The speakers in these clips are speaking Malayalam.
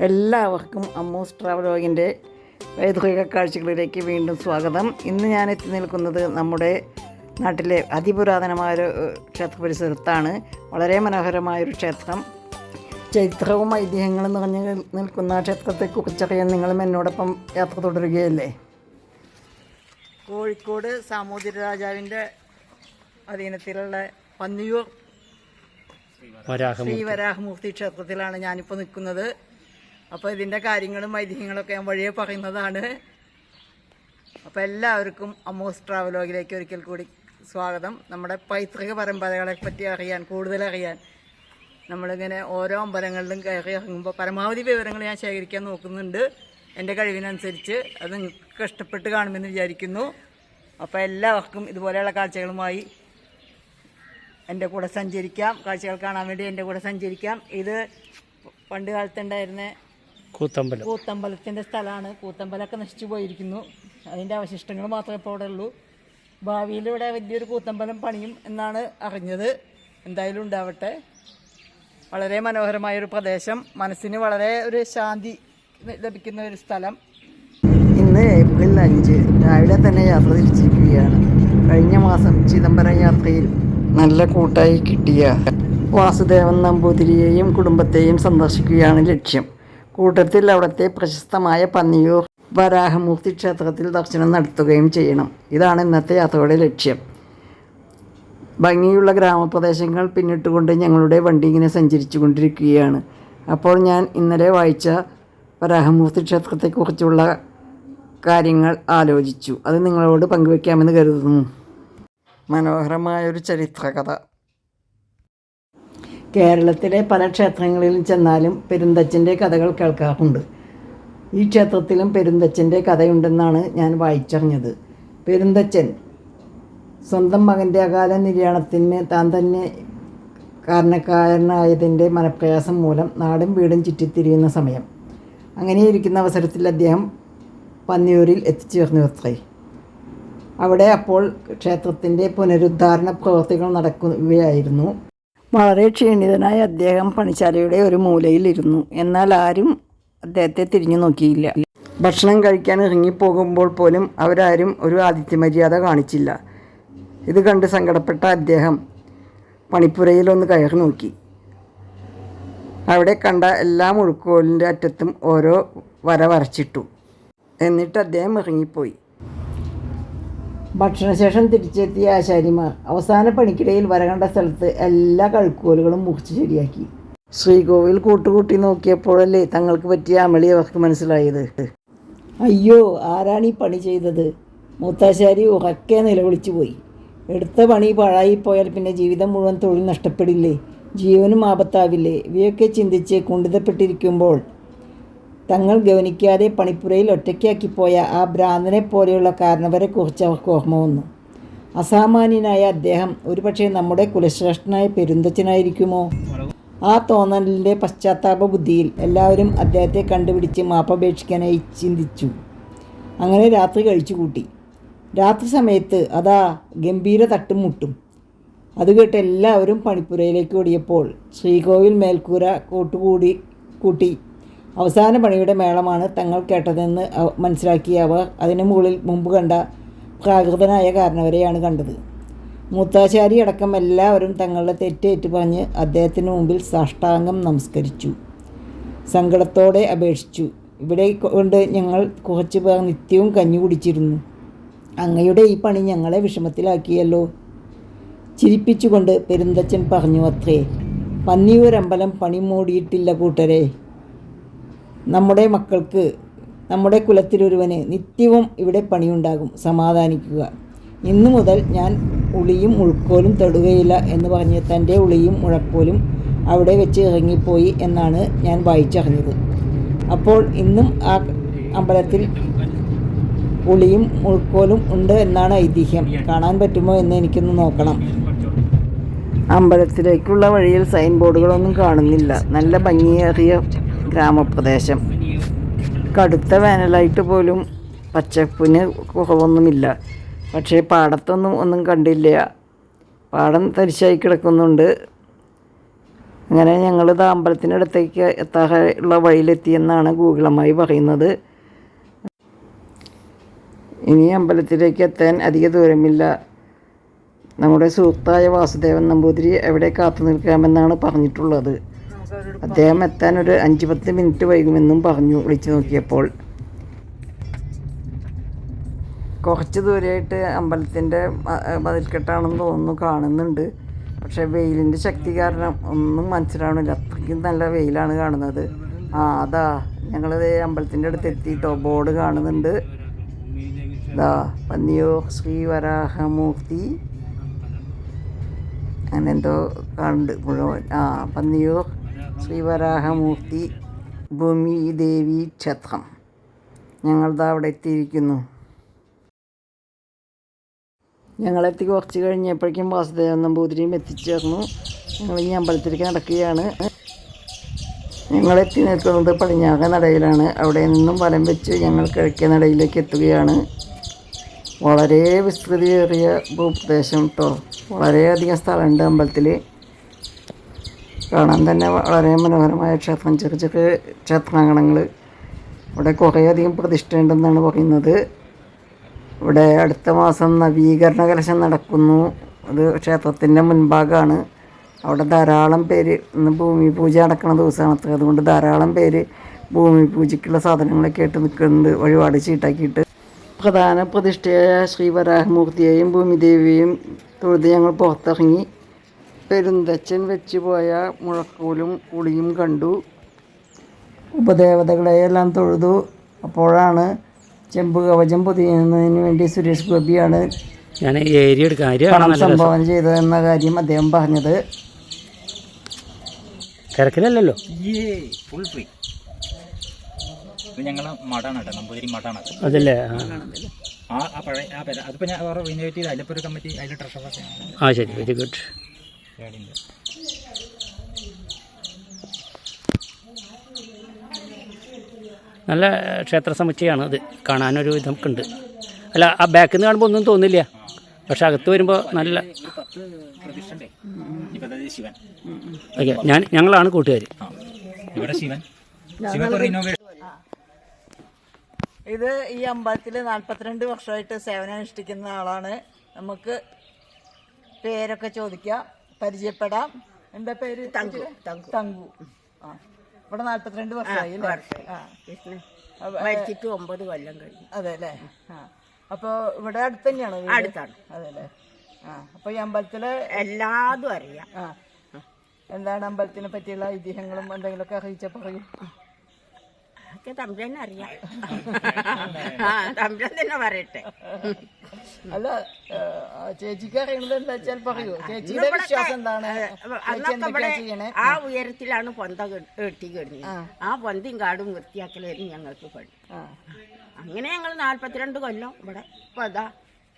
എല്ലാവർക്കും അമ്മൂസ് ട്രാവലോഗിന്റെ വൈദ്യുതിക കാഴ്ചകളിലേക്ക് വീണ്ടും സ്വാഗതം. ഇന്ന് ഞാൻ എത്തി നിൽക്കുന്നത് നമ്മുടെ നാട്ടിലെ അതിപുരാതനമായ ഒരു ക്ഷേത്ര പരിസരത്താണ് വളരെ മനോഹരമായൊരു ക്ഷേത്രം. ചരിത്രവും ഐതിഹ്യങ്ങളും നിറഞ്ഞു നിൽക്കുന്ന ക്ഷേത്രത്തെക്കുറിച്ചറിയാൻ നിങ്ങളും എന്നോടൊപ്പം യാത്ര തുടരുകയല്ലേ? കോഴിക്കോട് സാമൂതിരി രാജാവിന്റെ അധീനത്തിലുള്ള പന്നിയൂർ വരാഹം ശ്രീ വരാഹമൂർത്തി ക്ഷേത്രത്തിലാണ് ഞാനിപ്പോൾ നിൽക്കുന്നത്. അപ്പോൾ ഇതിന്റെ കാര്യങ്ങളും ഐതിഹ്യങ്ങളൊക്കെ ഞാൻ വഴിയെ പറയുന്നതാണ്. അപ്പോൾ എല്ലാവർക്കും അമോസ് ട്രാവലോഗിലേക്ക് ഒരിക്കൽ കൂടി സ്വാഗതം. നമ്മുടെ പൈതൃക പരമ്പരകളെ പറ്റി അറിയാൻ കൂടുതൽ അറിയാൻ നമ്മളിങ്ങനെ ഓരോ അമ്പലങ്ങളിലും കയറി ഇറങ്ങുമ്പോൾ പരമാവധി വിവരങ്ങൾ ഞാൻ ശേഖരിക്കാൻ നോക്കുന്നുണ്ട്. എന്റെ കഴിവിനനുസരിച്ച് അത് നിങ്ങൾക്ക് ഇഷ്ടപ്പെട്ട് കാണുമെന്ന് വിചാരിക്കുന്നു. അപ്പോൾ എല്ലാവർക്കും ഇതുപോലെയുള്ള കാഴ്ചകളുമായി എന്റെ കൂടെ സഞ്ചരിക്കാം. കാഴ്ചകൾ കാണാൻ വേണ്ടി എന്റെ കൂടെ സഞ്ചരിക്കാം. ഇത് പണ്ട് കാലത്തുണ്ടായിരുന്ന കൂത്തമ്പലം. കൂത്തമ്പലത്തിന്റെ സ്ഥലമാണ്. കൂത്തമ്പലമൊക്കെ നശിച്ചു പോയിരിക്കുന്നു. അതിന്റെ അവശിഷ്ടങ്ങൾ മാത്രമേ ഇപ്പോൾ ഇവിടെ ഉള്ളൂ. ഭാവിയിൽ ഇവിടെ വലിയൊരു കൂത്തമ്പലം പണിയും എന്നാണ് അറിഞ്ഞത്. എന്തായാലും ഉണ്ടാവട്ടെ. വളരെ മനോഹരമായൊരു പ്രദേശം. മനസ്സിന് വളരെ ഒരു ശാന്തി ലഭിക്കുന്ന ഒരു സ്ഥലം. ഇന്ന് ഏപ്രിൽ അഞ്ച് രാവിലെ തന്നെ യാത്ര തിരിച്ചിരിക്കുകയാണ്. കഴിഞ്ഞ മാസം ചിദംബരം യാത്രയിൽ നല്ല കൂട്ടായി കിട്ടിയ വാസുദേവൻ നമ്പൂതിരിയെയും കുടുംബത്തെയും സന്ദർശിക്കുകയാണ് ലക്ഷ്യം. കൂട്ടത്തിൽ അവിടുത്തെ പ്രശസ്തമായ പന്നിയൂർ വരാഹമൂർത്തി ക്ഷേത്രത്തിൽ ദർശനം നടത്തുകയും ചെയ്യണം. ഇതാണ് ഇന്നത്തെ യാത്രയുടെ ലക്ഷ്യം. ഭംഗിയുള്ള ഗ്രാമപ്രദേശങ്ങൾ പിന്നിട്ടുകൊണ്ട് ഞങ്ങളുടെ വണ്ടി ഇങ്ങനെ സഞ്ചരിച്ചു കൊണ്ടിരിക്കുകയാണ് അപ്പോൾ ഞാൻ ഇന്നലെ വായിച്ച വരാഹമൂർത്തി ക്ഷേത്രത്തെക്കുറിച്ചുള്ള കാര്യങ്ങൾ ആലോചിച്ചു. അത് നിങ്ങളോട് പങ്കുവയ്ക്കാമെന്ന് കരുതുന്നു. മനോഹരമായൊരു ചരിത്രകഥ. കേരളത്തിലെ പല ക്ഷേത്രങ്ങളിലും ചെന്നാലും പെരുന്തച്ഛന്റെ കഥകൾ കേൾക്കാറുണ്ട്. ഈ ക്ഷേത്രത്തിലും പെരുന്തച്ഛന്റെ കഥയുണ്ടെന്നാണ് ഞാൻ വായിച്ചറിഞ്ഞത്. പെരുന്തച്ഛൻ സ്വന്തം മകന്റെ അകാല നിര്യാണത്തിന് താൻ തന്നെ കാരണക്കാരനായതിന്റെ മനപ്രയാസം മൂലം നാടും വീടും ചുറ്റിത്തിരിയുന്ന സമയം. അങ്ങനെയിരിക്കുന്ന അവസരത്തിൽ അദ്ദേഹം പന്നിയൂരിൽ എത്തിച്ചേർന്നു അത്രേ. അവിടെ അപ്പോൾ ക്ഷേത്രത്തിന്റെ പുനരുദ്ധാരണ പ്രവർത്തികൾ നടക്കുകയായിരുന്നു. വളരെ ക്ഷീണിതനായ അദ്ദേഹം പണിശാലയുടെ ഒരു മൂലയിലിരുന്നു. എന്നാൽ ആരും അദ്ദേഹത്തെ തിരിഞ്ഞു നോക്കിയില്ല. ഭക്ഷണം കഴിക്കാൻ ഇറങ്ങിപ്പോകുമ്പോൾ പോലും അവരാരും ഒരു ആതിഥ്യമര്യാദ കാണിച്ചില്ല. ഇത് കണ്ട് സങ്കടപ്പെട്ട അദ്ദേഹം പണിപ്പുരയിലൊന്ന് കയറി നോക്കി. അവിടെ കണ്ട എല്ലാ മുഴുക്കോലിന്റെ അറ്റത്തും ഓരോ വര വരച്ചിട്ടു. എന്നിട്ട് അദ്ദേഹം ഇറങ്ങിപ്പോയി. ഭക്ഷണശേഷം തിരിച്ചെത്തിയ ആശാരിമാർ അവസാന പണിക്കിടയിൽ വരകണ്ട സ്ഥലത്ത് എല്ലാ കഴുക്കോലുകളും മുറിച്ച് ശരിയാക്കി. ശ്രീകോവിൽ കൂട്ടുകൂട്ടി നോക്കിയപ്പോഴല്ലേ തങ്ങൾക്ക് പറ്റിയ അമളി അവർക്ക് മനസ്സിലായത്. അയ്യോ ആരാണ് ഈ പണി ചെയ്തത്? മൂത്താശാരി ഉറക്കെ നിലവിളിച്ചു പോയി. എടുത്ത പണി പാഴായിപ്പോയാൽ പിന്നെ ജീവിതം മുഴുവൻ തൊഴിൽ നഷ്ടപ്പെടില്ലേ? ജീവനും ആപത്താവില്ലേ? ഇവയൊക്കെ ചിന്തിച്ച് കുണ്ഠിതപ്പെട്ടിരിക്കുമ്പോൾ തങ്ങൾ ഗവനിക്കാതെ പണിപ്പുരയിൽ ഒറ്റയ്ക്കാക്കിപ്പോയ ആ ഭ്രാന്തനെ പോലെയുള്ള കാരണവരെ കുറിച്ച് അവർക്ക് ഓർമ്മ വന്നു. അസാമാന്യനായ അദ്ദേഹം ഒരുപക്ഷെ നമ്മുടെ കുലശ്രേഷ്ഠനായ പെരുന്തച്ഛനായിരിക്കുമോ? ആ തോന്നലിന്റെ പശ്ചാത്താപ ബുദ്ധിയിൽ എല്ലാവരും അദ്ദേഹത്തെ കണ്ടുപിടിച്ച് മാപ്പപേക്ഷിക്കാനായി ചിന്തിച്ചു. അങ്ങനെ രാത്രി കഴിച്ചു കൂട്ടി രാത്രി സമയത്ത് അതാ ഗംഭീര തട്ടും മുട്ടും. അത് കേട്ട് എല്ലാവരും പണിപ്പുരയിലേക്ക് ഓടിയപ്പോൾ ശ്രീകോവിൽ മേൽക്കൂര കൂട്ടുകൂടി കൂട്ടി അവസാന പണിയുടെ മേളമാണ് തങ്ങൾ കേട്ടതെന്ന് മനസ്സിലാക്കിയ അവർ അതിനു മുകളിൽ മുമ്പ് കണ്ട പ്രാകൃതനായ കാരണവരെയാണ് കണ്ടത്. മൂത്താശാരി അടക്കം എല്ലാവരും തങ്ങളുടെ തെറ്റേറ്റ് പറഞ്ഞ് അദ്ദേഹത്തിന് മുമ്പിൽ സാഷ്ടാംഗം നമസ്കരിച്ചു. സങ്കടത്തോടെ അപേക്ഷിച്ചു. ഇവിടെ കൊണ്ട് ഞങ്ങൾ കുറച്ച് പേർ നിത്യവും കഞ്ഞി കുടിച്ചിരുന്നു. അങ്ങയുടെ ഈ പണി ഞങ്ങളെ വിഷമത്തിലാക്കിയല്ലോ ചിരിപ്പിച്ചുകൊണ്ട് പെരുന്തച്ഛൻ പറഞ്ഞു അത്രേ. പന്നിയൂരമ്പലം പണി മൂടിയിട്ടില്ല കൂട്ടരെ. നമ്മുടെ മക്കൾക്ക് നമ്മുടെ കുലത്തിലൊരുവന് നിത്യവും ഇവിടെ പണിയുണ്ടാകും സമാധാനിക്കുക. ഇന്നു മുതൽ ഞാൻ ഉളിയും ഉൾക്കോലും തൊടുകയില്ല എന്ന് പറഞ്ഞ് തന്റെ ഉളിയും മുഴക്കോലും അവിടെ വെച്ച് ഇറങ്ങിപ്പോയി എന്നാണ് ഞാൻ വായിച്ചറിഞ്ഞത്. അപ്പോൾ ഇന്നും ആ അമ്പലത്തിൽ ഉളിയും ഉൾക്കോലും ഉണ്ട് എന്നാണ് ഐതിഹ്യം. കാണാൻ പറ്റുമോ എന്ന് എനിക്കൊന്ന് നോക്കണം. അമ്പലത്തിലേക്കുള്ള വഴിയിൽ സൈൻ ബോർഡുകളൊന്നും കാണുന്നില്ല. നല്ല ഭംഗിയേറിയ ഗ്രാമപ്രദേശം. കടുത്ത വേനലായിട്ട് പോലും പച്ചപ്പിന് കുറവൊന്നുമില്ല. പക്ഷേ പാടത്തൊന്നും ഒന്നും കണ്ടില്ല. പാടം തരിശായി കിടക്കുന്നുണ്ട്. അങ്ങനെ ഞങ്ങൾ ഇത് അമ്പലത്തിനടുത്തേക്ക് എത്താനുള്ള വഴിയിലെത്തിയെന്നാണ് ഗൂഗിളമായി പറയുന്നത്. ഇനി അമ്പലത്തിലേക്ക് എത്താൻ അധിക ദൂരമില്ല. നമ്മുടെ സുഹൃത്തായ വാസുദേവൻ നമ്പൂതിരി എവിടെ കാത്തു നിൽക്കാമെന്നാണ് പറഞ്ഞിട്ടുള്ളത്. അദ്ദേഹം എത്താൻ ഒരു അഞ്ച് പത്ത് മിനിറ്റ് വൈകുമെന്നും പറഞ്ഞു വിളിച്ചു നോക്കിയപ്പോൾ. കുറച്ച് ദൂരമായിട്ട് അമ്പലത്തിന്റെ മതിൽക്കെട്ടാണെന്ന് തോന്നുന്നു കാണുന്നുണ്ട്. പക്ഷേ വെയിലിന്റെ ശക്തി കാരണം ഒന്നും മനസ്സിലാവണില്ല. അത്രയ്ക്കും നല്ല വെയിലാണ് കാണുന്നത്. ആ അതാ ഞങ്ങളിത് അമ്പലത്തിന്റെ അടുത്ത് എത്തിയിട്ടോ. ബോർഡ് കാണുന്നുണ്ട്. ഇതാ പന്നിയോ ശ്രീ വരാഹമൂർത്തി. അങ്ങനെ എന്തോ കാണുന്നുണ്ട് മുഴുവൻ. ആ പന്നിയൂർ ശ്രീ വരാഹമൂർത്തി ഭൂമി ദേവി ക്ഷേത്രം. ഞങ്ങളിതാ അവിടെ എത്തിയിരിക്കുന്നു. ഞങ്ങളെത്തി കുറച്ച് കഴിഞ്ഞപ്പോഴേക്കും വാസുദേവൻ നമ്പൂതിരിയും എത്തിച്ചേർന്നു ഞങ്ങൾ ഈ അമ്പലത്തിലേക്ക് നടക്കുകയാണ്. ഞങ്ങളെത്തി നിൽക്കുന്നത് പടിഞ്ഞാറ നടയിലാണ്. അവിടെ നിന്നും വലം വെച്ച് ഞങ്ങൾ കിഴക്കേ നടയിലേക്ക് എത്തുകയാണ്. വളരെ വിസ്തൃതിയേറിയ ഭൂപ്രദേശം കേട്ടോ വളരെയധികം സ്ഥലമുണ്ട് അമ്പലത്തിൽ കാണാൻ തന്നെ വളരെ മനോഹരമായ ക്ഷേത്രം ചെറിയ ചെറിയ ക്ഷേത്രാങ്കണങ്ങൾ. ഇവിടെ കുറേയധികം പ്രതിഷ്ഠയുണ്ടെന്നാണ് പറയുന്നത്. ഇവിടെ അടുത്ത മാസം നവീകരണ കലശം നടക്കുന്നു. അത് ക്ഷേത്രത്തിന്റെ മുൻഭാഗമാണ്. അവിടെ ധാരാളം പേര് ഇന്ന് ഭൂമി പൂജ നടക്കുന്ന ദിവസമാണ് അത്ര അതുകൊണ്ട് ധാരാളം പേര് ഭൂമി പൂജയ്ക്കുള്ള സാധനങ്ങളൊക്കെ ആയിട്ട് നിൽക്കുന്നുണ്ട് വഴിപാട് ചീട്ടാക്കിയിട്ട്. പ്രധാന പ്രതിഷ്ഠയായ ശ്രീവരാഹമൂർത്തിയെയും ഭൂമിദേവിയെയും തൊഴുത് ഞങ്ങൾ പുറത്തിറങ്ങി. പെരുന്തച്ചൻ വെച്ച് പോയ മുഴക്കോലും കുളിയും കണ്ടു. ഉപദേവതകളെയെല്ലാം തൊഴുതു. അപ്പോഴാണ് ചെമ്പ് കവചം പൊതിയുന്നതിന് വേണ്ടി സുരേഷ് ഗോപിയാണ് ഞാൻ ഏരിയ പണം സംഭാവന ചെയ്തതെന്ന കാര്യം അദ്ദേഹം പറഞ്ഞത്. തിരക്കിലല്ലല്ലോ? ഫുൾ ഫ്രീ കേട്ടോ നമ്പൂതിരി അതല്ലേ? ആ. പഴയ ആ പേര് അതിപ്പോൾ ഞാൻ വേറെ ഇന്നോവേറ്റ് ചെയ്ത് അതിലിപ്പോൾ ഒരു കമ്മിറ്റി അതിൽ ട്രഷറൊക്കെ ആ ശരി വെരി ഗുഡ് നല്ല ക്ഷേത്ര സമുച്ചയമാണ് അത്. കാണാനൊരു ഇതൊക്കെ ഉണ്ട് അല്ല ആ ബാക്കിൽ നിന്ന് കാണുമ്പോൾ ഒന്നും തോന്നില്ല. പക്ഷെ അകത്ത് വരുമ്പോൾ നല്ല പ്രതിഷ്ഠണ്ടേ ഇപ്പം അതായത് ശിവൻ. ഓക്കെ ഞാൻ ഞങ്ങളാണ് കൂട്ടുകാർ ഇത് ഈ അമ്പലത്തിൽ നാൽപ്പത്തിരണ്ട് വർഷമായിട്ട് സേവനം അനുഷ്ഠിക്കുന്ന ആളാണ്. നമുക്ക് പേരൊക്കെ ചോദിക്കാം. പരിചയപ്പെടാം. എന്താ പേര്? തങ്കു തങ്കു. ആ. ഇവിടെ നാൽപ്പത്തിരണ്ട് വർഷമായി അപ്പൊ, മരിച്ചിട്ട് ഒമ്പത് കൊല്ലം കഴിഞ്ഞു. അതെ അല്ലേ? ആ. അപ്പോൾ ഇവിടെ അടുത്ത് തന്നെയാണോ അടുത്താണ്. അതെ അല്ലേ? ആ. അപ്പൊ ഈ അമ്പലത്തിൽ എല്ലാതും അറിയാം. ആ. എന്താണ് അമ്പലത്തിനെ പറ്റിയുള്ള ഐതിഹ്യങ്ങളും എന്തെങ്കിലുമൊക്കെ അറിയിച്ച പറയൂ. ഒക്കെ തമ്പുരാനെ അറിയാം. ആ തമ്പുരാൻ തന്നെ പറയട്ടെ. അല്ല ആ, ചേച്ചിക്ക് അറിയണത് എന്താ വെച്ചാൽ പറയൂ. ചേച്ചിയുടെ വിശ്വാസം എന്താണ്? ഇവിടെ ആ ഉയരത്തിലാണ് പൊന്ത കെട്ടി കിടന്നത്. ആ. പൊന്തയും കാടും വൃത്തിയാക്കലായിരുന്നു ഞങ്ങൾക്ക് പണി. അങ്ങനെ ഞങ്ങൾ നാല്പത്തിരണ്ട് കൊല്ലം ഇവിടെ ഇപ്പൊ അതാ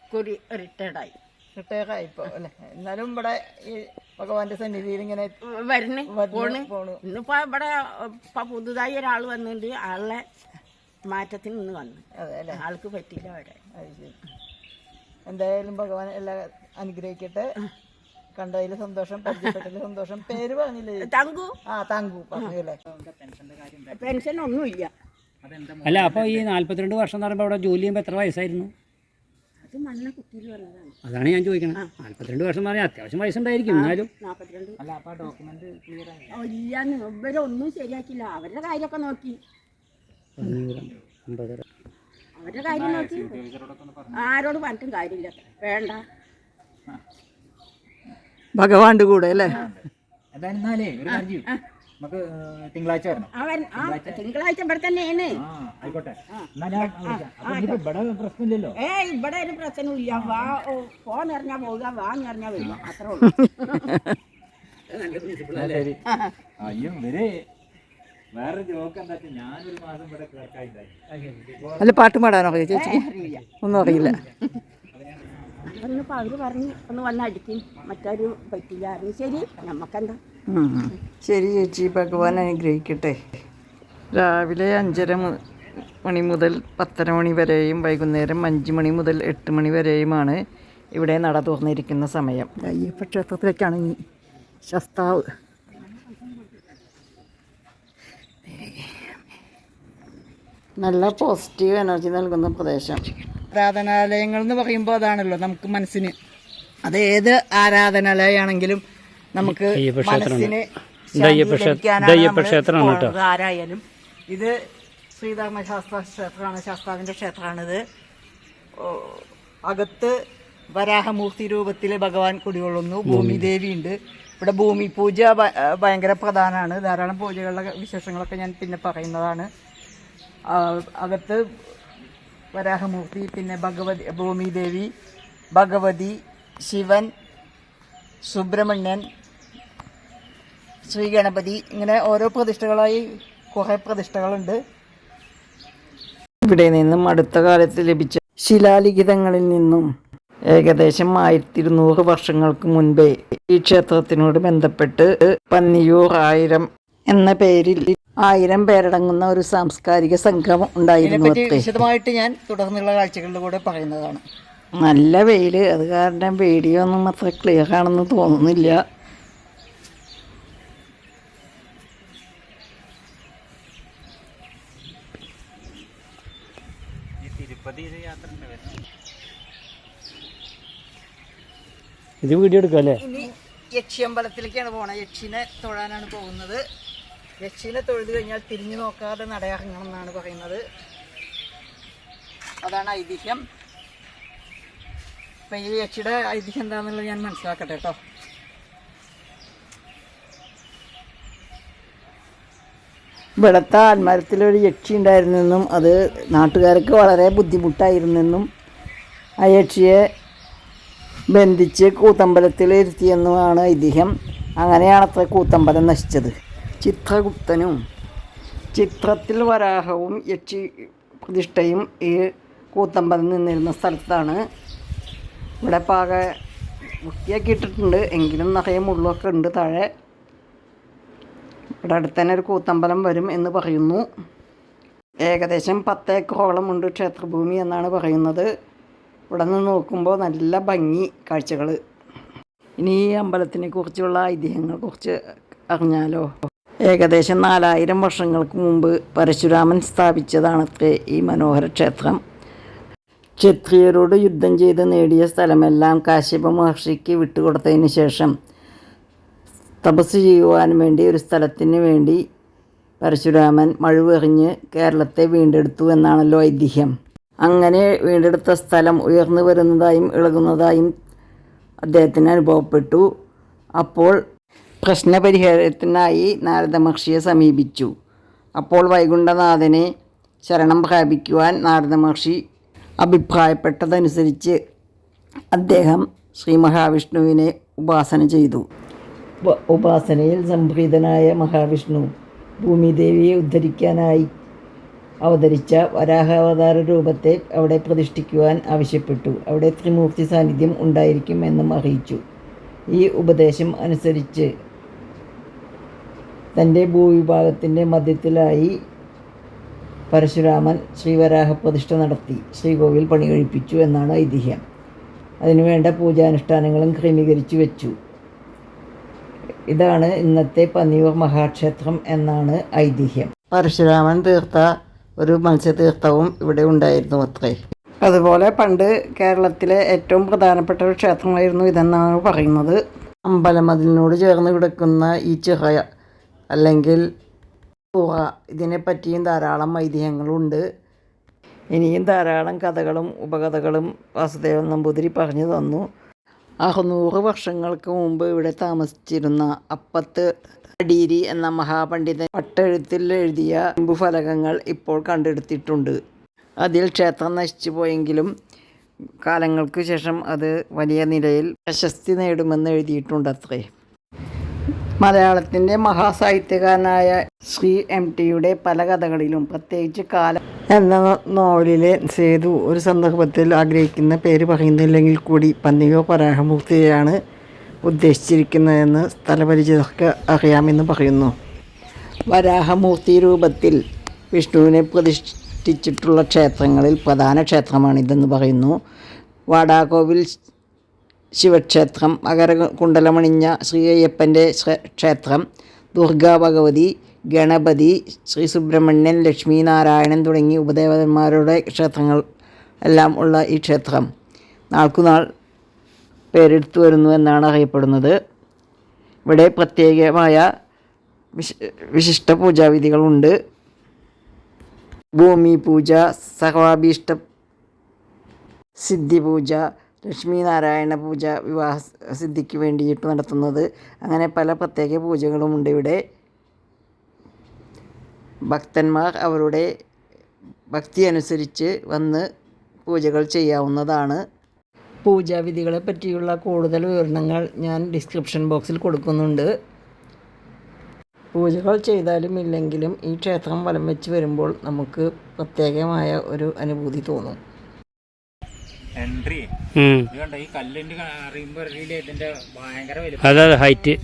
കുരി റിട്ടയർഡായി റിട്ടയറായി ഇപ്പൊ അല്ലെ? എന്നാലും ഇവിടെ ഈ ഭഗവാന്റെ സന്നിധിയിൽ ഇങ്ങനെ വരുന്നു പോണ്. പോണു. ഇന്നിപ്പോ ഇവിടെ ഇപ്പൊ പുതുതായി ഒരാൾ വന്നിട്ടുണ്ട് ആളെ മാറ്റത്തിന് നിന്ന് വന്നു. അതെ അല്ലെ? ആൾക്ക് പറ്റില്ല അവിടെ. അത് ശരി. എന്തായാലും ഭഗവാൻ എല്ലാം അനുഗ്രഹിക്കട്ടെ. കണ്ടതിൽ സന്തോഷം പരിചയപ്പെട്ടതിൽ സന്തോഷം. പേര് പറഞ്ഞില്ലേ? തങ്കു. ആ താങ്കു. പറഞ്ഞല്ലേ? പെൻഷൻ ഒന്നുമില്ല അല്ല അപ്പൊ ഈ നാല്പത്തിരണ്ട് വർഷം എന്ന് പറയുമ്പോ അവിടെ ജോലി ചെയ്യുമ്പോ എത്ര വയസ്സായിരുന്നു? അത് മണ്ണ കുത്തിയിൽ വന്നതാണ് അതാണ് ഞാൻ ചോദിക്കണത്. നാല്പത്തിരണ്ട് വർഷം പറഞ്ഞാൽ അത്യാവശ്യം വയസ്സുണ്ടായിരിക്കും എന്നാലും. നാൽപ്പത്തിരണ്ട് അല്ല അപ്പോൾ ആ ഡോക്യുമെന്റ് ക്ലിയർ ആയി? ഇല്ലാന്ന്. ഇവരൊന്നും ശരിയാക്കില്ല അവരുടെ കാര്യമൊക്കെ നോക്കി. അവരുടെ കാര്യം നോക്കി. ആരോട് പറഞ്ഞിട്ടും കാര്യമില്ല. വേണ്ട. ഭഗവാന്റെ കൂടെ അല്ലേ? എന്തായാലും എന്നാലേ ഒരു കാര്യം. നമുക്ക് തിങ്കളാഴ്ച വരണം. അവൻ ആ തിങ്കളാഴ്ച. ഇവിടെ തന്നെയാണ്. ആ ആയിക്കോട്ടെ. എന്നാ ഞാൻ വിളിക്കാം. ഇവിടെ പ്രശ്നമില്ലല്ലോ? ഏ ഇവിടെ ഒരു പ്രശ്നമില്ല വാ ഓ, പോന്നെറിഞ്ഞാ പോവുക വാന്നെറിഞ്ഞാ വരിക. അത്രേ ഉള്ളൂ. ശരി. അയ്യോ ഇവർ വേറെ ജോക്ക് എന്താ വെച്ചാൽ ഞാനൊരു മാസം ഇവിടെ ക്ലർക്കായിട്ടുണ്ടായി അല്ല പാട്ട് പാടാനോ? ചേച്ചി ഒന്നും അറിയില്ല. അന്നിപ്പോ അവർ പറഞ്ഞു ഒന്ന് വന്ന് അടിക്കും. മറ്റൊരു പറ്റില്ലായിരുന്നു ശരി. നമ്മക്കെന്താ. ശരി ചേച്ചി ഭഗവാൻ അനുഗ്രഹിക്കട്ടെ. രാവിലെ അഞ്ചര മണി മുതൽ പത്തര മണി വരെയും വൈകുന്നേരം അഞ്ച് മണി മുതൽ എട്ട് മണി വരെയുമാണ് ഇവിടെ നട തുറന്നിരിക്കുന്ന സമയം. അയ്യപ്പ ക്ഷേത്രത്തിലേക്കാണ് ഈ ശസ്താവ്. നല്ല പോസിറ്റീവ് എനർജി നൽകുന്ന പ്രദേശം. ആരാധനാലയങ്ങൾ എന്ന് പറയുമ്പോൾ അതാണല്ലോ നമുക്ക് മനസ്സിന്. അത് ഏത് ആരാധനാലയമാണെങ്കിലും നമുക്ക്. മനസ്സിന് ക്ഷേ- ഇത് അയ്യപ്പ ലഭിക്കാനാണ് ക്ഷേത്രമാണ് ശാസ്താവിന്റെ കേട്ടോ. ആരായാലും. ഇത് ശ്രീധർമ്മശാസ്ത്ര ക്ഷേത്രമാണ് ശാസ്താവിന്റെ ക്ഷേത്രമാണിത്. അകത്ത് വരാഹമൂർത്തി രൂപത്തിൽ ഭഗവാൻ കുടികൊള്ളുന്നു. ഭൂമിദേവി ഉണ്ട് ഇവിടെ ഭൂമി പൂജ ഭയങ്കര പ്രധാനമാണ്. ധാരാളം പൂജകളുടെ വിശേഷങ്ങളൊക്കെ ഞാൻ പിന്നെ പറയുന്നതാണ്. അകത്ത് വരാഹമൂർത്തി പിന്നെ ഭഗവതി ഭൂമിദേവി ഭഗവതി ശിവൻ സുബ്രഹ്മണ്യൻ ശ്രീ ഗണപതി ഇങ്ങനെ ഓരോ പ്രതിഷ്ഠകളായി കുറേ പ്രതിഷ്ഠകളുണ്ട്. ഇവിടെ നിന്നും അടുത്ത കാലത്ത് ലഭിച്ച ശിലാലിഖിതങ്ങളിൽ നിന്നും ഏകദേശം ആയിരത്തി ഇരുന്നൂറ് വർഷങ്ങൾക്ക് മുൻപേ ഈ ക്ഷേത്രത്തിനോട് ബന്ധപ്പെട്ട് പന്നിയൂർ ആയിരം എന്ന പേരിൽ ആയിരം പേരടങ്ങുന്ന ഒരു സാംസ്കാരിക സംഘം ഉണ്ടായിരുന്നു വിശദമായിട്ട് ഞാൻ തുടർന്നുള്ള കാഴ്ചകളിലൂടെ പറയുന്നതാണ്. നല്ല വെയിൽ അത് കാരണം വീഡിയോ ഒന്നും അത്ര ക്ലിയർ ആണെന്ന് തോന്നുന്നില്ല ഈ തിരുപ്പതി യാത്ര ഉണ്ട് വരുന്നത് ഇത് വീഡിയോ എടുക്കാം അല്ലേ? ഇനി യക്ഷിയമ്പലത്തിലേക്കാണ് പോണത് യക്ഷിനെ തൊഴാനാണ് പോകുന്നത്. യക്ഷിനെ തൊഴുത് കഴിഞ്ഞാൽ തിരിഞ്ഞു നോക്കാതെ നടയാറങ്ങണം എന്നാണ് പറയുന്നത്. അതാണ് ഐതിഹ്യം. അപ്പം ഈ യക്ഷിയുടെ ഐതിഹ്യം എന്താണെന്നുള്ളത് ഞാൻ മനസ്സിലാക്കട്ടെ കേട്ടോ ഇവിടുത്തെ ആൽമരത്തിലൊരു യക്ഷി ഉണ്ടായിരുന്നെന്നും അത് നാട്ടുകാർക്ക് വളരെ ബുദ്ധിമുട്ടായിരുന്നെന്നും ആ യക്ഷിയെ ബന്ധിച്ച് കൂത്തമ്പലത്തിൽ ഇരുത്തിയെന്നുമാണ് ഐതിഹ്യം. അങ്ങനെയാണത്ര കൂത്തമ്പലം നശിച്ചത്. ചിത്രഗുപ്തനും ചിത്രത്തിൽ വരാഹവും യക്ഷി പ്രതിഷ്ഠയും ഈ കൂത്തമ്പലം നിന്നിരുന്ന സ്ഥലത്താണ്. ഇവിടെ പാക വൃത്തിയാക്കി ഇട്ടിട്ടുണ്ട്. എങ്കിലും നിറയെ മുള്ളൊക്കെ ഉണ്ട് താഴെ. ഇവിടെ അടുത്ത് തന്നെ ഒരു കൂത്തമ്പലം വരും എന്ന് പറയുന്നു. ഏകദേശം പത്തേക്കറോളം ഉണ്ട് ക്ഷേത്രഭൂമി എന്നാണ് പറയുന്നത്. ഇവിടെ നിന്ന് നോക്കുമ്പോൾ നല്ല ഭംഗി കാഴ്ചകൾ. ഇനി ഈ അമ്പലത്തിനെ കുറിച്ചുള്ള ഐതിഹ്യങ്ങളെ കുറിച്ച് അറിഞ്ഞാലോ? ഏകദേശം നാലായിരം വർഷങ്ങൾക്ക് മുമ്പ് പരശുരാമൻ സ്ഥാപിച്ചതാണത്രേ ഈ മനോഹര ക്ഷേത്രം. ക്ഷത്രിയരോട് യുദ്ധം ചെയ്ത് നേടിയ സ്ഥലമെല്ലാം കാശ്യപ മഹർഷിക്ക് വിട്ടുകൊടുത്തതിന് ശേഷം തപസ് ചെയ്യുവാൻ വേണ്ടി ഒരു സ്ഥലത്തിന് വേണ്ടി പരശുരാമൻ മഴുവെറിഞ്ഞ് കേരളത്തെ വീണ്ടെടുത്തു എന്നാണല്ലോ ഐതിഹ്യം. അങ്ങനെ വീണ്ടെടുത്ത സ്ഥലം ഉയർന്നു വരുന്നതായും ഇളകുന്നതായും അദ്ദേഹത്തിന് അനുഭവപ്പെട്ടു. അപ്പോൾ പ്രശ്നപരിഹാരത്തിനായി നാരദ മഹർഷിയെ സമീപിച്ചു. അപ്പോൾ വൈകുണ്ഠനാഥനെ ശരണം പ്രാപിക്കുവാൻ നാരദ മഹർഷി അഭിപ്രായപ്പെട്ടതനുസരിച്ച് അദ്ദേഹം ശ്രീ മഹാവിഷ്ണുവിനെ ഉപാസന ചെയ്തു. ഉപാസനയിൽ സംപ്രീതനായ മഹാവിഷ്ണു ഭൂമിദേവിയെ ഉദ്ധരിക്കാനായി അവതരിച്ച വരാഹാവതാര രൂപത്തെ അവിടെ പ്രതിഷ്ഠിക്കുവാൻ ആവശ്യപ്പെട്ടു. അവിടെ ത്രിമൂർത്തി സാന്നിധ്യം ഉണ്ടായിരിക്കും എന്നും അറിയിച്ചു. ഈ ഉപദേശം അനുസരിച്ച് തന്റെ ഭൂവിഭാഗത്തിന്റെ മധ്യത്തിലായി പരശുരാമൻ ശ്രീവരാഹ പ്രതിഷ്ഠ നടത്തി. ശ്രീകോവിൽ പണി കഴിപ്പിച്ചു എന്നാണ് ഐതിഹ്യം. അതിനുവേണ്ട പൂജാനുഷ്ഠാനങ്ങളും ക്രമീകരിച്ചു വെച്ചു. ഇതാണ് ഇന്നത്തെ പന്നിയൂർ മഹാക്ഷേത്രം എന്നാണ് ഐതിഹ്യം. പരശുരാമൻ തീർത്ത ഒരു മത്സ്യതീർത്ഥവും ഇവിടെ ഉണ്ടായിരുന്നു അത്രേ. അതുപോലെ പണ്ട് കേരളത്തിലെ ഏറ്റവും പ്രധാനപ്പെട്ട ഒരു ക്ഷേത്രമായിരുന്നു ഇതെന്നാണ് പറയുന്നത്. അമ്പലമതിലിനോട് ചേർന്ന് കിടക്കുന്ന ഈ ചിറയ അല്ലെങ്കിൽ പുറ ഇതിനെപ്പറ്റിയും ധാരാളം ഐതിഹ്യങ്ങളുണ്ട്. ഇനിയും ധാരാളം കഥകളും ഉപകഥകളും വാസുദേവൻ നമ്പൂതിരി പറഞ്ഞു തന്നു. അറുന്നൂറ് വർഷങ്ങൾക്ക് മുമ്പ് ഇവിടെ താമസിച്ചിരുന്ന അപ്പത്ത് അടീരി എന്ന മഹാപണ്ഡിതൻ പട്ടെഴുത്തിൽ എഴുതിയ ഫലകങ്ങൾ ഇപ്പോൾ കണ്ടെടുത്തിട്ടുണ്ട്. അതിൽ ക്ഷേത്രം നശിച്ചു പോയെങ്കിലും കാലങ്ങൾക്ക് ശേഷം അത് വലിയ നിലയിൽ പ്രശസ്തി നേടുമെന്ന് എഴുതിയിട്ടുണ്ട് അത്രേ മലയാളത്തിന്റെ മഹാസാഹിത്യകാരനായ ശ്രീ എം ടിയുടെ പല കഥകളിലും പ്രത്യേകിച്ച് കാലം എന്ന നോവലിലെ സേതു ഒരു സന്ദർഭത്തിൽ ആഗ്രഹിക്കുന്ന പേര് പറയുന്നില്ലെങ്കിൽ കൂടി പന്നിയോ പരാഹമൂർത്തിയെയാണ് ഉദ്ദേശിച്ചിരിക്കുന്നതെന്ന് സ്ഥലപരിചിതർക്ക് അറിയാമെന്ന് പറയുന്നു. വരാഹമൂർത്തി രൂപത്തിൽ വിഷ്ണുവിനെ പ്രതിഷ്ഠിച്ചിട്ടുള്ള ക്ഷേത്രങ്ങളിൽ പ്രധാന ക്ഷേത്രമാണിതെന്ന് പറയുന്നു. വാടാകോവിൽ ശിവക്ഷേത്രം അകരകുണ്ടലമണിഞ്ഞ ശ്രീ അയ്യപ്പന്റെ ക്ഷേത്രം ദുർഗാ ഭഗവതി ഗണപതി ശ്രീ സുബ്രഹ്മണ്യൻ ലക്ഷ്മി നാരായണൻ തുടങ്ങി ഉപദേവന്മാരുടെ ക്ഷേത്രങ്ങൾ എല്ലാം ഉള്ള ഈ ക്ഷേത്രം. നാൾക്കുനാൾ പേരെടുത്തു വരുന്നു എന്നാണ് അറിയപ്പെടുന്നത്. ഇവിടെ പ്രത്യേകമായ വിശ വിശിഷ്ട പൂജാവിധികളുണ്ട്. ഭൂമി പൂജ സഹവാഭീഷ്ട സിദ്ധി പൂജ ലക്ഷ്മി നാരായണ പൂജ വിവാഹ സിദ്ധിക്ക് വേണ്ടിയിട്ട് നടത്തുന്നത്. അങ്ങനെ പല പ്രത്യേക പൂജകളുമുണ്ട് ഇവിടെ. ഭക്തന്മാർ അവരുടെ ഭക്തി അനുസരിച്ച് വന്ന് പൂജകൾ ചെയ്യാവുന്നതാണ്. പൂജാവിധികളെ പറ്റിയുള്ള കൂടുതൽ വിവരണങ്ങൾ ഞാൻ ഡിസ്ക്രിപ്ഷൻ ബോക്സിൽ കൊടുക്കുന്നുണ്ട്. പൂജകൾ ചെയ്താലും ഇല്ലെങ്കിലും ഈ ക്ഷേത്രം വലം വെച്ച് വരുമ്പോൾ നമുക്ക് പ്രത്യേകമായ ഒരു അനുഭൂതി തോന്നും. എൻട്രി ഈ കല്ലിന്റെ ഇതിന്റെ ഭയങ്കര വലുപ്പം. അതെ അതെ ഹൈറ്റ്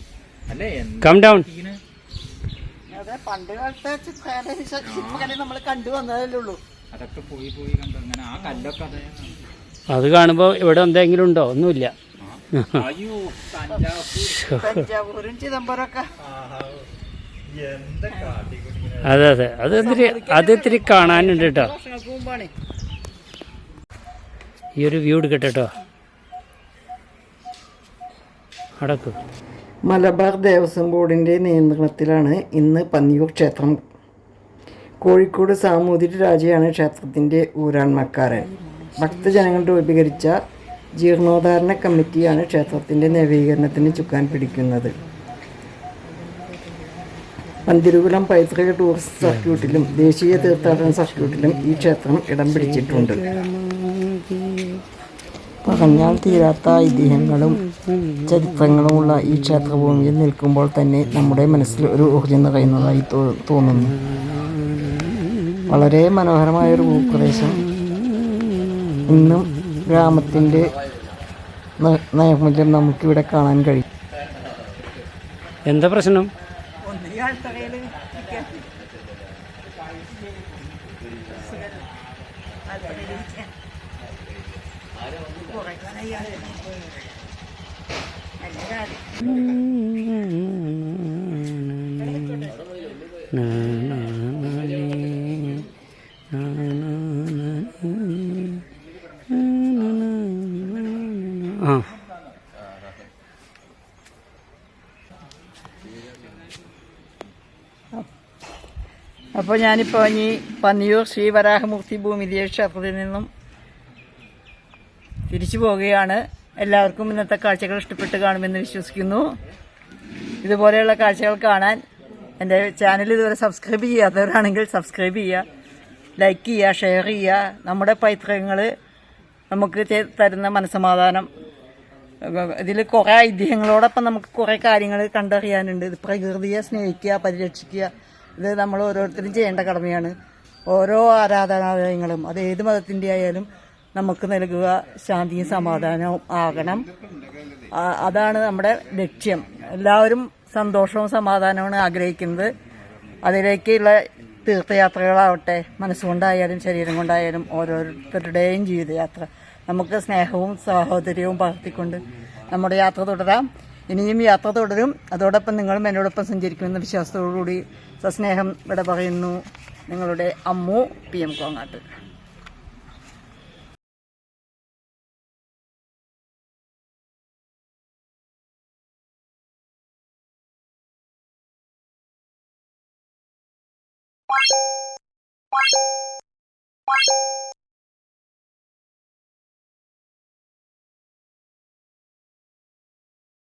അല്ലേ കം ഡൗൺ പണ്ട് കാലത്തെ നമ്മൾ കണ്ടു വന്നതല്ലേ ഉള്ളൂ. അതൊക്കെ പോയി പോയി കണ്ടു. അങ്ങനെ ആ കല്ലൊക്കെ അതെ. അത് കാണുമ്പോൾ ഇവിടെ എന്തെങ്കിലും ഉണ്ടോ? ഒന്നുമില്ല. അതെ അതെ. അത് ഇത്തിരി അത് ഇത്തിരി കാണാനുണ്ട് കേട്ടോ. ഈ ഒരു വ്യൂ എടുക്കട്ടെ കേട്ടോ. അടക്ക്. മലബാർ ദേവസ്വം ബോർഡിന്റെ നിയന്ത്രണത്തിലാണ് ഇന്ന് പന്നിയൂർ ക്ഷേത്രം. കോഴിക്കോട് സാമൂതിരി രാജയാണ് ക്ഷേത്രത്തിന്റെ ഊരാൺമക്കാരൻ ഭക്തജനങ്ങൾ രൂപീകരിച്ച ജീർണോദ്ധാരണ കമ്മിറ്റിയാണ് ക്ഷേത്രത്തിന്റെ നവീകരണത്തിന് ചുക്കാൻ പിടിക്കുന്നത്. പന്തിരുകുലം പൈതൃക ടൂറിസ്റ്റ് സർക്യൂട്ടിലും ദേശീയ തീർത്ഥാടന സർക്യൂട്ടിലും ഈ ക്ഷേത്രം ഇടം പിടിച്ചിട്ടുണ്ട്. പറഞ്ഞാൽ തീരാത്ത ഐതിഹ്യങ്ങളും ചരിത്രങ്ങളുമുള്ള ഈ ക്ഷേത്രഭൂമിയിൽ നിൽക്കുമ്പോൾ തന്നെ നമ്മുടെ മനസ്സിൽ ഒരു ഊർജം നിറയുന്നതായി തോന്നുന്നു. വളരെ മനോഹരമായ ഒരു ഭൂപ്രദേശം ഇന്നും ഗ്രാമത്തിന്റെ നൈർമല്യം നമുക്കിവിടെ കാണാൻ കഴിയും. എന്താ പ്രശ്നം? ആ അപ്പോൾ ഞാനിപ്പോൾ ഇനി പന്നിയൂർ ശ്രീ വരാഹമൂർത്തി ഭൂമിദേവ ക്ഷേത്രത്തിൽ നിന്നും തിരിച്ചു പോവുകയാണ്. എല്ലാവർക്കും ഇന്നത്തെ കാഴ്ചകൾ ഇഷ്ടപ്പെട്ട് കാണുമെന്ന് വിശ്വസിക്കുന്നു. ഇതുപോലെയുള്ള കാഴ്ചകൾ കാണാൻ എന്റെ ചാനൽ ഇതുവരെ സബ്സ്ക്രൈബ് ചെയ്യാത്തവരാണെങ്കിൽ സബ്സ്ക്രൈബ് ചെയ്യുക ലൈക്ക് ചെയ്യുക ഷെയർ ചെയ്യുക. നമ്മുടെ പൈതൃകങ്ങൾ നമുക്ക് തരുന്ന മനസ്സമാധാനം. ഇതിൽ കുറേ ഐതിഹ്യങ്ങളോടൊപ്പം നമുക്ക് കുറേ കാര്യങ്ങൾ കണ്ടറിയാനുണ്ട്. പ്രകൃതിയെ സ്നേഹിക്കുക പരിരക്ഷിക്കുക ഇത് നമ്മൾ ഓരോരുത്തരും ചെയ്യേണ്ട കടമയാണ്. ഓരോ ആരാധനാലയങ്ങളും അത് ഏത് മതത്തിന്റെ ആയാലും നമുക്ക് നൽകുക ശാന്തിയും സമാധാനവും ആകണം. അതാണ് നമ്മുടെ ലക്ഷ്യം. എല്ലാവരും സന്തോഷവും സമാധാനവും ആഗ്രഹിക്കുന്നത്. അതിലേക്കുള്ള തീർത്ഥയാത്രകളാവട്ടെ മനസ്സുകൊണ്ടായാലും ശരീരം കൊണ്ടായാലും ഓരോരുത്തരുടെയും ജീവിതയാത്ര. നമുക്ക് സ്നേഹവും സാഹോദര്യവും പകർത്തിക്കൊണ്ട് നമ്മുടെ യാത്ര തുടരാം. ഇനിയും യാത്ര തുടരും. അതോടൊപ്പം നിങ്ങളും എന്നോടൊപ്പം സഞ്ചരിക്കുമെന്ന വിശ്വാസത്തോടുകൂടി സസ്നേഹം ഇവിടെ പറയുന്നു. നിങ്ങളുടെ അമ്മു പി എം കോങ്ങാട്ട്.